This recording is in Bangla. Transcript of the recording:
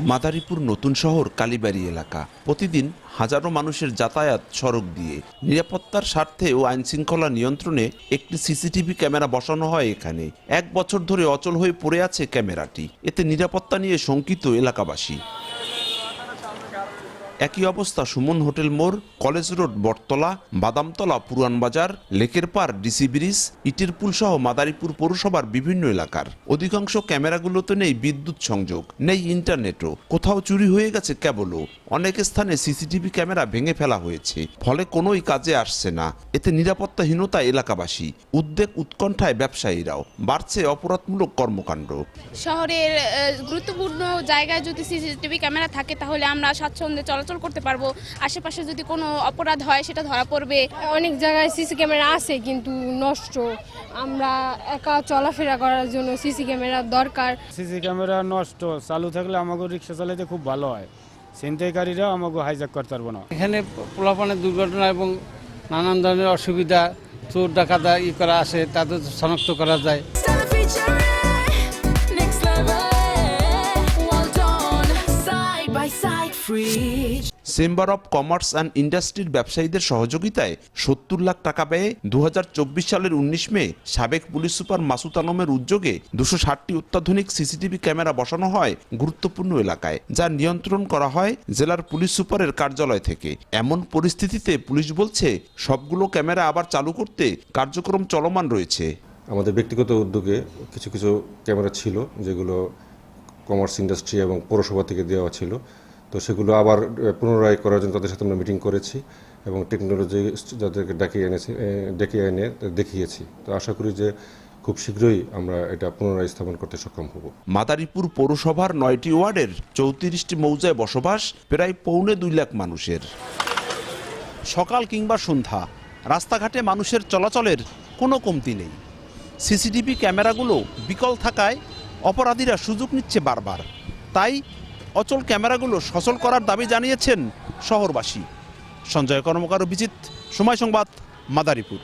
মাদারীপুর নতুন শহর কালীবাড়ি এলাকা। প্রতিদিন হাজারো মানুষের যাতায়াত সড়ক দিয়ে। নিরাপত্তার স্বার্থে ও আইনশৃঙ্খলা নিয়ন্ত্রণে একটি সিসিটিভি ক্যামেরা বসানো হয় এখানে। এক বছর ধরে অচল হয়ে পড়ে আছে ক্যামেরাটি। এতে নিরাপত্তা নিয়ে শঙ্কিত এলাকাবাসী। একই অবস্থা সুমন হোটেল মোড়, কলেজ রোড, বটতলা, বাদামতলা, পুরান বাজার, লেকের পার, ডিসি ব্রিজ, ইটের পুল সহ মাদারীপুর পৌরসভার বিভিন্ন এলাকার। অধিকাংশ ক্যামেরাগুলোতে নেই বিদ্যুৎ সংযোগ, নেই ইন্টারনেটও। কোথাও চুরি হয়ে গেছে কেবলও। অনেক স্থানে সিসিটিভি ক্যামেরা ভেঙে ফেলা হয়েছে। ফলে কোনোই কাজে আসছে না। এতে নিরাপত্তাহীনতা এলাকাবাসী, উদ্বেগ উৎকণ্ঠায় ব্যবসায়ীরাও। বাড়ছে অপরাধমূলক কর্মকাণ্ড। শহরের গুরুত্বপূর্ণ জায়গায় যদি সিসিটিভি ক্যামেরা থাকে, তাহলে আমরা স্বাচ্ছন্দ্যে চলাচল করতে পারব। আশেপাশে যদি কোনো অপরাধ হয় সেটা ধরা পড়বে। অনেক জায়গায় সিসি ক্যামেরা আছে কিন্তু নষ্ট। আমরা একা চলাফেরা করার জন্য সিসি ক্যামেরার দরকার। সিসি ক্যামেরা নষ্ট চালু থাকলে আমাকে রিক্সা চালাতে খুব ভালো হয়। ছিনতাইকারীরাও আমাকে হাইজাক করতে পারব না। এখানে পোলাপানের দুর্ঘটনা এবং নানান ধরনের অসুবিধা চোর ডাকাতা ই করা আসে তাদের শনাক্ত করা যায়। By side, free. Chamber of commerce and ইন্ডাস্ট্রির ব্যবসায়ীদের সহযোগিতায় সত্তর লাখ টাকা ব্যয়ে দু হাজার চব্বিশ সালের উনিশ মে সাবেক পুলিশ সুপার মাসুদ আলমের উদ্যোগে দুশো ষাটটি অত্যাধুনিক সিসিটিভি ক্যামেরা বসানো হয় গুরুত্বপূর্ণ এলাকায়, যা নিয়ন্ত্রণ করা হয় জেলার পুলিশ সুপারের কার্যালয় থেকে। এমন পরিস্থিতিতে পুলিশ বলছে, সবগুলো ক্যামেরা আবার চালু করতে কার্যক্রম চলমান রয়েছে। আমাদের ব্যক্তিগত উদ্যোগে কিছু কিছু ক্যামেরা ছিল, যেগুলো কমার্স ইন্ডাস্ট্রি এবং পৌরসভা থেকে দেওয়া ছিল। তো সেগুলো আবার পুনরায় করার জন্য তাদের সাথে আমরা মিটিং করেছি এবং টেকনোলজি যাদেরকে ডেকে এনেছি ডেকে এনে দেখিয়েছি। তো আশা করি যে খুব শীঘ্রই আমরা এটা পুনরায় স্থাপন করতে সক্ষম হব। মাদারীপুর পৌরসভার নয়টি ওয়ার্ডের চৌত্রিশটি মৌজায় বসবাস প্রায় পৌনে দুই লাখ মানুষের। সকাল কিংবা সন্ধ্যা, রাস্তাঘাটে মানুষের চলাচলের কোনো কমতি নেই। সিসিটিভি ক্যামেরাগুলো বিকল থাকায় অপরাধীরা সুযোগ নিচ্ছে বারবার। তাই অচল ক্যামেরাগুলো সচল করার দাবি জানিয়েছেন শহরবাসী। সঞ্জয় কর্মকার অভিজিৎ সময় সংবাদ মাদারীপুর।